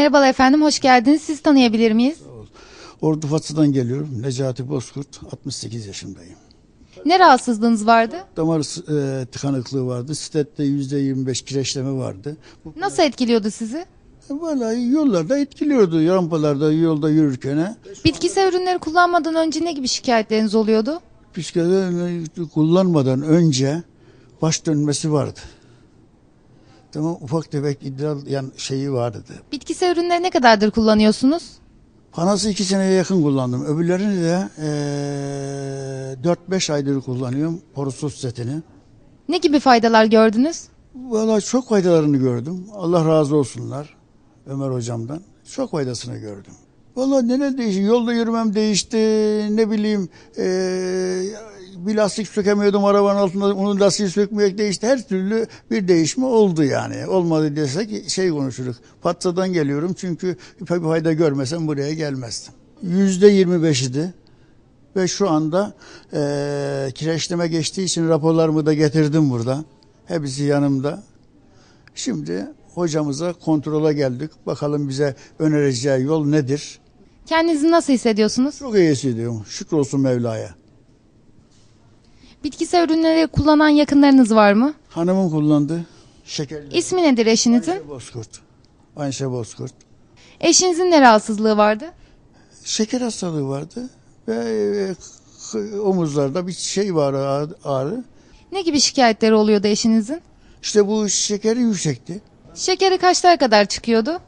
Merhabalar efendim, hoş geldiniz. Siz tanıyabilir miyiz? Ordu Fatsa'dan geliyorum. Necati Bozkurt, 68 yaşındayım. Ne rahatsızlığınız vardı? Damar e, tıkanıklığı vardı. Stette %25 kireçleme vardı. Bu- Nasıl etkiliyordu sizi? E, Vallahi yollarda etkiliyordu. Rampalarda, yolda yürürken. Bitkisel ürünleri kullanmadan önce ne gibi şikayetleriniz oluyordu? Psikoloji kullanmadan önce baş dönmesi vardı. Tamam ufak tefek idrar yani şeyi vardı. Bitkisel ürünleri ne kadardır kullanıyorsunuz? Panası iki seneye yakın kullandım. Öbürlerini de e, 4-5 aydır kullanıyorum. Porosuz setini. Ne gibi faydalar gördünüz? Valla çok faydalarını gördüm. Allah razı olsunlar Ömer hocamdan. Çok faydasını gördüm. Valla ne değişti? Yolda yürümem değişti. Ne bileyim eee, bir lastik sökemiyordum arabanın altında. Onun lastiği sökmeyerek değişti. Her türlü bir değişme oldu yani. Olmadı desek şey konuşuruz. Patsadan geliyorum çünkü bir fayda görmesem buraya gelmezdim. Yüzde yirmi beş idi. Ve şu anda eee kireçleme geçtiği için raporlarımı da getirdim burada. Hepsi yanımda. Şimdi hocamıza kontrola geldik. Bakalım bize önereceği yol nedir? Kendinizi nasıl hissediyorsunuz? Çok iyi hissediyorum. Şükür olsun Mevla'ya. Bitkisel ürünleri kullanan yakınlarınız var mı? Hanımım kullandı. Şekerli. İsmi nedir eşinizin? Ayşe Bozkurt. Ayşe Bozkurt. Eşinizin ne rahatsızlığı vardı? Şeker hastalığı vardı ve e, omuzlarda bir şey var ağrı- ağrı. Ne gibi şikayetleri oluyordu eşinizin? İşte bu şekeri yüksekti. Şekeri kaçlara kadar çıkıyordu?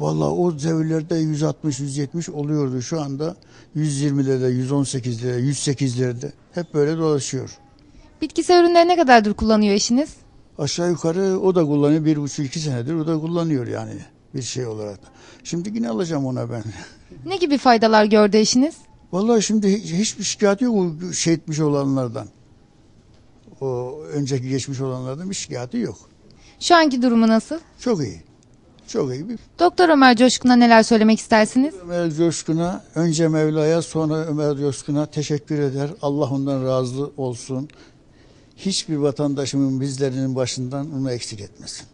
Vallahi o devirlerde 160-170 oluyordu. Şu anda 120'lerde, 118'lerde, 108'lerde hep böyle dolaşıyor. Bitkisel ürünleri ne kadardır kullanıyor eşiniz? Aşağı yukarı o da kullanıyor. Bir buçuk iki senedir o da kullanıyor yani bir şey olarak. Şimdi yine alacağım ona ben. Ne gibi faydalar gördü eşiniz? Vallahi şimdi hiç- hiçbir şikayeti yok o şey etmiş olanlardan. O önceki geçmiş olanlardan bir şikayeti yok. Şu anki durumu nasıl? Çok iyi. Çok iyi. Bir Doktor Ömer Coşkun'a neler söylemek istersiniz? Ömer Coşkun'a önce Mevla'ya sonra Ömer Coşkun'a teşekkür eder. Allah ondan razı olsun. Hiçbir vatandaşımın bizlerinin başından onu eksik etmesin.